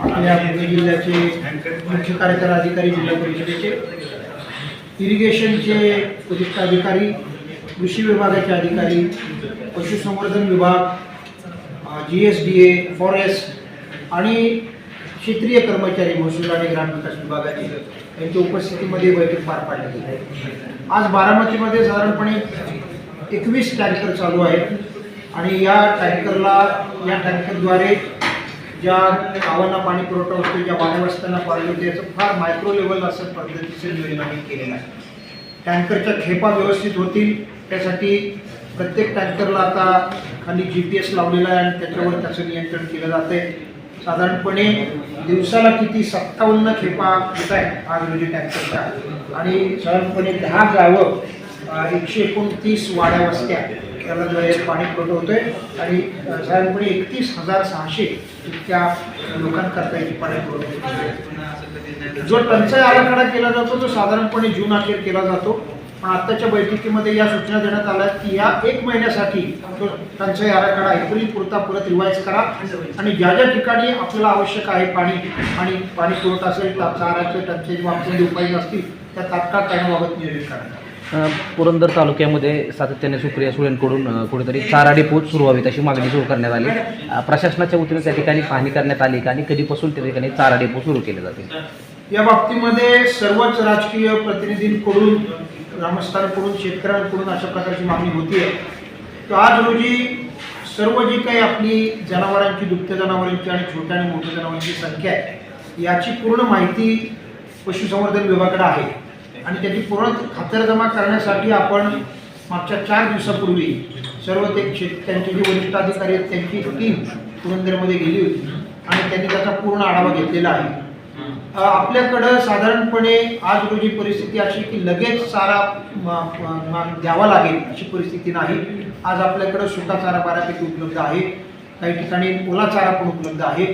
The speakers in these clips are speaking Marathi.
आपल्या जिल्ह्याचे मुख्य कार्यकारी अधिकारी जिल्हा परिषदेचे इरिगेशनचे वरिष्ठ अधिकारी कृषी विभागाचे अधिकारी पशुसंवर्धन विभाग G S D A forest आणि क्षेत्रीय कर्मचारी महसूल आणि ग्रामविकास विभागाचे यांच्या उपस्थितीमध्ये बैठक पार पाडण्यात येत आहे. आज बारामतीमध्ये साधारणपणे एकवीस टँकर चालू आहेत. आणि या टँकरला या टँकरद्वारे ज्या गावांना पाणी पुरवठा होतो ज्या वाड्यावस्त्यांना पाणी होते याचं फार मायक्रो लेवल असं पद्धतीचं नियोजन आम्ही केलेलं आहे. टँकरच्या खेपा व्यवस्थित होतील. त्यासाठी प्रत्येक टँकरला आता खाली जी पी एस लावलेला आहे आणि त्याच्यावर त्याचं नियंत्रण केलं जाते साधारणपणे दिवसाला किती सत्तावन्न खेपा येत आहेत आज रोजी टँकरच्या. आणि साधारणपणे दहा गावं एकशे एकोणतीस वाड्या वस्त्या. त्याला द्वारे पाणी पुरवठा आहे आणि साधारणपणे एकतीस हजार सहाशे इतक्या लोकांकरता याची पाणी पुरवठा जो टंचाई आराखडा केला जातो तो साधारणपणे जून अखेर केला जातो. पण आत्ताच्या बैठकीमध्ये या सूचना देण्यात आल्या की या एक महिन्यासाठी तो टंचाई आराखडा एप्रिल पुरता परत रिवाईज करा. आणि ज्या ज्या ठिकाणी आपल्याला आवश्यक आहे पाणी आणि पाणी पुरवठा असेल चाराचे टंचाईची बाबतीत उपाय असतील त्या तात्काळ करण्याबाबत नियोजन करा. अ, पुरंदर तालुक्यामध्ये सातत्याने सुप्रिया सुळेंकडून कुठेतरी चारा डेपो सुरू व्हावीत अशी मागणी सुरू करण्यात आली. प्रशासनाच्या वतीने त्या ठिकाणी पाहणी करण्यात आली का आणि कधीपासून त्या ठिकाणी चारा डेपो सुरू केले जातील? या बाबतीमध्ये सर्वच राजकीय प्रतिनिधींकडून ग्रामस्थांकडून शेतकऱ्यांकडून अशा प्रकारची मागणी होती आहे तर आज रोजी सर्व जी काही आपली जनावरांची दुभत्या जनावरांची आणि छोट्या आणि मोठ्या जनावरांची संख्या आहे याची पूर्ण माहिती पशुसंवर्धन विभागाकडे आहे. आणि त्याची पूर्ण खातरजमा करण्यासाठी आपण मागच्या चार दिवसापूर्वी सर्व ते त्यांचे जे वरिष्ठ अधिकारी आहेत त्यांची टीम पुरंदरमध्ये गेली होती. आणि त्यांनी त्याचा पूर्ण आढावा घेतलेला आहे. आपल्याकडं साधारणपणे आज रोजी परिस्थिती अशी की लगेच चारा द्यावा लागेल अशी परिस्थिती नाही. आज आपल्याकडं सुका चारा बऱ्यापैकी उपलब्ध आहे. काही ठिकाणी ओला चारा पण उपलब्ध आहे.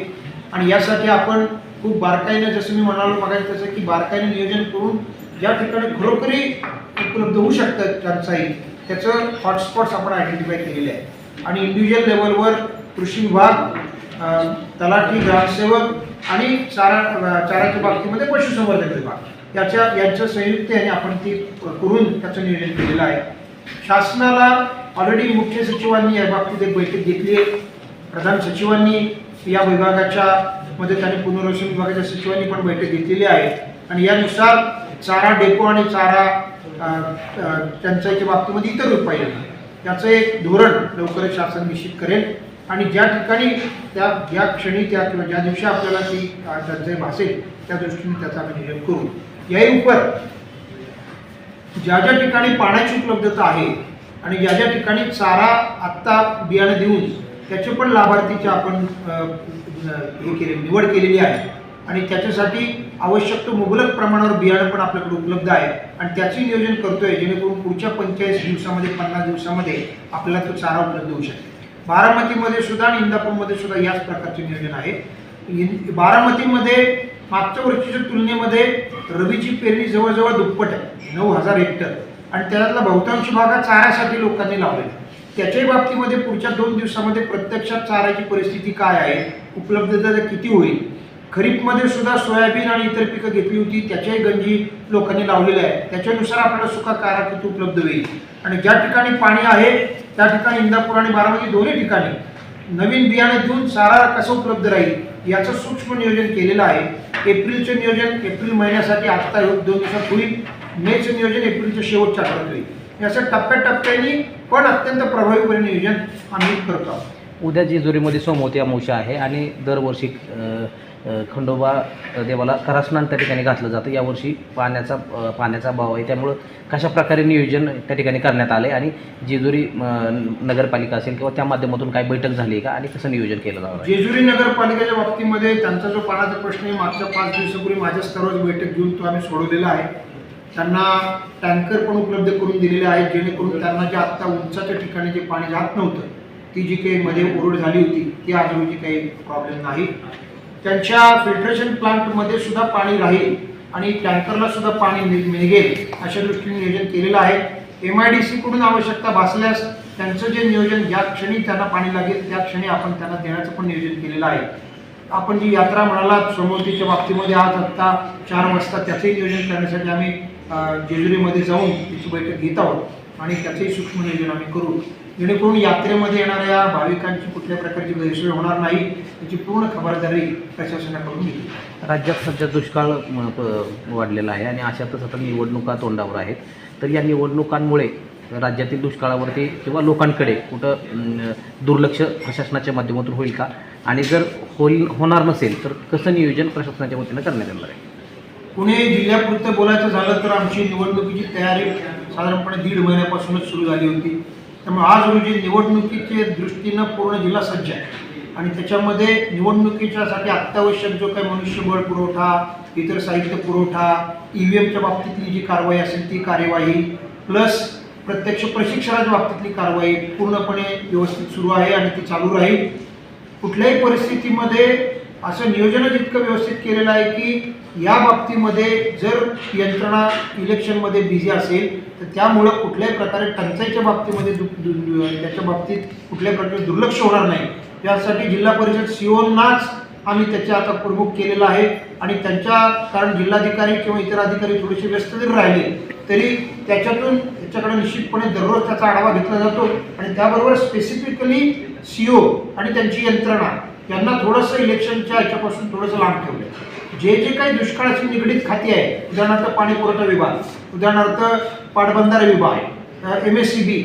आणि यासाठी आपण खूप बारकाईनं जसं मी म्हणालो मागायचं तसं की बारकाईने नियोजन करून ज्या ठिकाणी खरोखरी उपलब्ध होऊ शकतं टंचाई त्याचं हॉटस्पॉट्स आपण आयडेंटिफाय केलेले आहे आणि इंडिव्हिज्युअल लेवलवर कृषी विभाग तलाठी ग्रामसेवक आणि चारा चाराच्या बाबतीमध्ये पशुसंवर्धन विभाग. याच्या यांच्या संयुक्तेने आपण ती करून त्याचं नियोजन केलेलं आहे. शासनाला ऑलरेडी मुख्य सचिवांनी या बाबतीत एक बैठक घेतली आहे. प्रधान सचिवांनी या विभागाच्या मध्ये त्यांनी पुनर्वसन विभागाच्या सचिवांनी पण बैठक घेतलेली आहे. आणि यानुसार चारा डेपो आणि चारा टंचाईच्या बाबतीमध्ये इतर उपाययोजना याचं एक धोरण लवकरच शासन निश्चित करेल. आणि ज्या ठिकाणी त्या ज्या क्षणी त्या किंवा ज्या दिवशी आपल्याला ती टंचाई भासेल त्या दृष्टीने त्याचा आम्ही नियोजन करू. याही उपर ज्या ज्या ठिकाणी पाण्याची उपलब्धता आहे आणि ज्या ज्या ठिकाणी चारा आत्ता बियाणं देऊन त्याचे पण लाभार्थीचे आपण हे केले निवड केलेली आहे. आणि त्याच्यासाठी आवश्यक तो मुबलक प्रमाणावर बियाणं पण आपल्याकडे उपलब्ध आहे आणि त्याचे नियोजन करतोय जेणेकरून पुढच्या पंचेचाळीस दिवसामध्ये पन्नास दिवसामध्ये आपल्याला तो चारा उपलब्ध होऊ शकेल. बारामतीमध्ये सुद्धा आणि इंदापूरमध्ये सुद्धा याच प्रकारचे नियोजन आहे. बारामतीमध्ये मागच्या वर्षीच्या तुलनेमध्ये रवीची पेरणी जवळजवळ दुप्पट आहे नऊ हजार हेक्टर. आणि त्यातला बहुतांश भागात चाऱ्यासाठी लोकांनी लावलेला त्याच्याही बाबतीमध्ये पुढच्या दोन दिवसामध्ये प्रत्यक्षात चाऱ्याची परिस्थिती काय आहे उपलब्धता किती होईल खरीपमध्ये सुद्धा सोयाबीन आणि इतर पिकं घेतली होती. त्याच्याही गंजी लोकांनी लावलेल्या आहे त्याच्यानुसार आपल्याला सुका कारा किती उपलब्ध होईल. आणि ज्या ठिकाणी पाणी आहे त्या ठिकाणी इंदापूर आणि बारामती दोन्ही ठिकाणी नवीन बियाणे देऊन चारा कसं उपलब्ध राहील याचं सूक्ष्म नियोजन केलेलं आहे. एप्रिलचं नियोजन एप्रिल महिन्यासाठी आत्ता दोन दिवसात होईल. मेचं नियोजन एप्रिलच्या शेवटच्या आठवड्यात होईल. याचं टप्प्याटप्प्याने पण अत्यंत प्रभावीपणे नियोजन आम्ही करतो. आहोत उद्या जेजुरीमध्ये सोमवती अमावस्या आहे आणि दरवर्षी खंडोबा देवाला करास्नान त्या ठिकाणी घातलं जातं. यावर्षी पाण्याचा पाण्याचा भाव आहे. त्यामुळं कशा प्रकारे नियोजन त्या ठिकाणी करण्यात आलं आहे आणि जेजुरी नगरपालिका असेल किंवा त्या माध्यमातून काय बैठक झाली का आणि कसं नियोजन केलं जाणार जेजुरी नगरपालिकेच्या बाबतीमध्ये त्यांचा जो पाण्याचा प्रश्न आहे मागच्या पाच दिवसापूर्वी माझ्या स्तरावर बैठक घेऊन तो आम्ही सोडवलेला आहे. त्यांना टँकर पण उपलब्ध करून दिलेले आहेत जेणेकरून त्यांना जे आत्ता उंचाच्या ठिकाणी जे पाणी जात नव्हतं ती जी काही मध्ये ओरड झाली होती ती आजूबाजूची काही प्रॉब्लेम नाही. त्यांच्या फिल्ट्रेशन प्लांटमध्ये सुद्धा पाणी राहील आणि टँकरला सुद्धा पाणी मिळ- मिळेल अशा दृष्टीने नियोजन केलेलं आहे. एम आय डी सीकडून आवश्यकता भासल्यास त्यांचं जे नियोजन ज्या क्षणी त्यांना पाणी लागेल त्या क्षणी आपण त्यांना देण्याचं पण नियोजन केलेलं आहे. आपण जी यात्रा म्हणालात सोमवतीच्या बाबतीमध्ये आज आत्ता चार वाजता त्याचंही नियोजन करण्यासाठी आम्ही जेजुरीमध्ये जाऊन त्याची बैठक घेत आहोत आणि त्याचंही सूक्ष्म नियोजन आम्ही करू. जेणेकरून यात्रेमध्ये येणाऱ्या भाविकांची कुठल्या प्रकारची गैरसोय होणार नाही याची पूर्ण खबरदारी प्रशासनाकडून घेतली. राज्यात सध्या दुष्काळ प- वाढलेला आहे आणि अशातच आता निवडणुका तोंडावर आहेत. तर या निवडणुकांमुळे राज्यातील दुष्काळावरती किंवा लोकांकडे कुठं दुर्लक्ष प्रशासनाच्या माध्यमातून होईल का? आणि जर होईल होणार नसेल तर कसं नियोजन प्रशासनाच्या वतीनं करण्यात येणार आहे? पुणे जिल्ह्यापुरतं बोलायचं झालं तर आमची निवडणुकीची तयारी साधारणपणे दीड महिन्यापासूनच सुरू झाली होती. त्यामुळे आज रोजी निवडणुकीच्या दृष्टीनं पूर्ण जिल्हा सज्ज आहे. आणि त्याच्यामध्ये निवडणुकीच्यासाठी अत्यावश्यक जो काही मनुष्यबळ पुरवठा इतर साहित्य पुरवठा ई व्ही एमच्या बाबतीतली जी कारवाई असेल ती कार्यवाही प्लस प्रत्यक्ष प्रशिक्षणाच्या बाबतीतली कारवाई पूर्णपणे व्यवस्थित सुरू आहे आणि ती चालू राहील. कुठल्याही परिस्थितीमध्ये असं नियोजनच इतकं व्यवस्थित केलेलं आहे की या बाबतीमध्ये जर यंत्रणा इलेक्शनमध्ये बिझी असेल तर त्यामुळं कुठल्याही प्रकारे टंचाईच्या बाबतीमध्ये दु- त्याच्या बाबतीत कुठल्याही प्रकारे दुर्लक्ष होणार नाही. यासाठी जिल्हा परिषद सीओनाच आम्ही त्याच्या आता प्रमुख केलेला आहे आणि त्यांच्या कारण जिल्हाधिकारी किंवा इतर अधिकारी थोडेसे व्यस्त जरी राहिले तरी त्याच्यातून त्याच्याकडे निश्चितपणे दररोज त्याचा आढावा घेतला जातो. आणि त्याबरोबर स्पेसिफिकली सीओ आणि त्यांची यंत्रणा यांना थोडंसं इलेक्शनच्या याच्यापासून थोडंसं लांब ठेवलं जे जे काही दुष्काळाशी निगडीत खाती आहे उदाहरणार्थ पाणी पुरवठा विभाग उदाहरणार्थ पाटबंधारा विभाग एम एस सी बी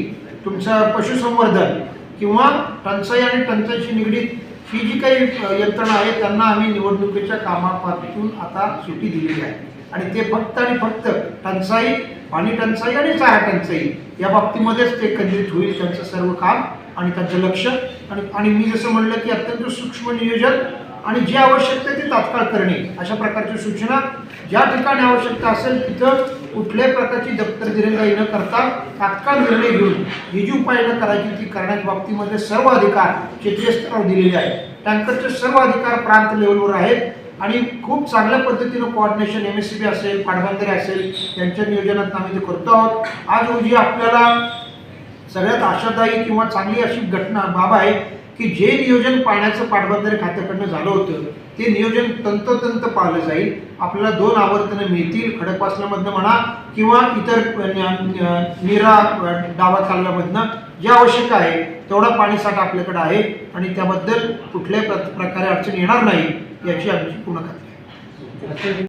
तुमचं पशुसंवर्धन किंवा टंचाई आणि टंचाईशी निगडीत ही जी काही यंत्रणा आहे त्यांना आम्ही निवडणुकीच्या कामापासून आता सुटी दिलेली आहे. आणि ते फक्त आणि फक्त टंचाई पाणी टंचाई आणि चारा टंचाई या बाबतीमध्येच ते केंद्रित होईल त्यांचं सर्व काम आणि त्यांचं लक्ष. आणि आणि मी जसं म्हणलं की अत्यंत सूक्ष्म नियोजन आणि जे आवश्यक आहे ते तात्काळ करणे अशा प्रकारची सूचना ज्या ठिकाणी आवश्यकता असेल तिथं कुठल्याही प्रकारची दप्तर दिरंगाई न करता तात्काळ निर्णय घेऊन ही जी उपाययोजना करायची ती करण्याच्या बाबतीमध्ये सर्व अधिकार क्षेत्रीय स्तरावर दिलेले आहेत. टँकरचे सर्व अधिकार प्रांत लेवलवर आहेत आणि खूप चांगल्या पद्धतीनं coordination M S C B असेल पाटबंधारे असेल यांच्या नियोजनात आम्ही ते करतो आहोत. आज रोजी आपल्याला सगळ्यात आशादायी किंवा चांगली अशी घटना बाब आहे की जे नियोजन पाण्याचं पाटबंधारे खात्याकडनं झालं होतं ते नियोजन तंतोतंत पाळलं जाईल. आपल्याला दोन आवर्तनं मिळतील खडकवासल्यामधनं म्हणा किंवा इतर निरा डावा कालव्यामधनं जे आवश्यक आहे तेवढा पाणीसाठा आपल्याकडे आहे आणि त्याबद्दल कुठल्याही प्र- प्रकारे अडचण येणार नाही याची आमची पूर्ण खात्री आहे.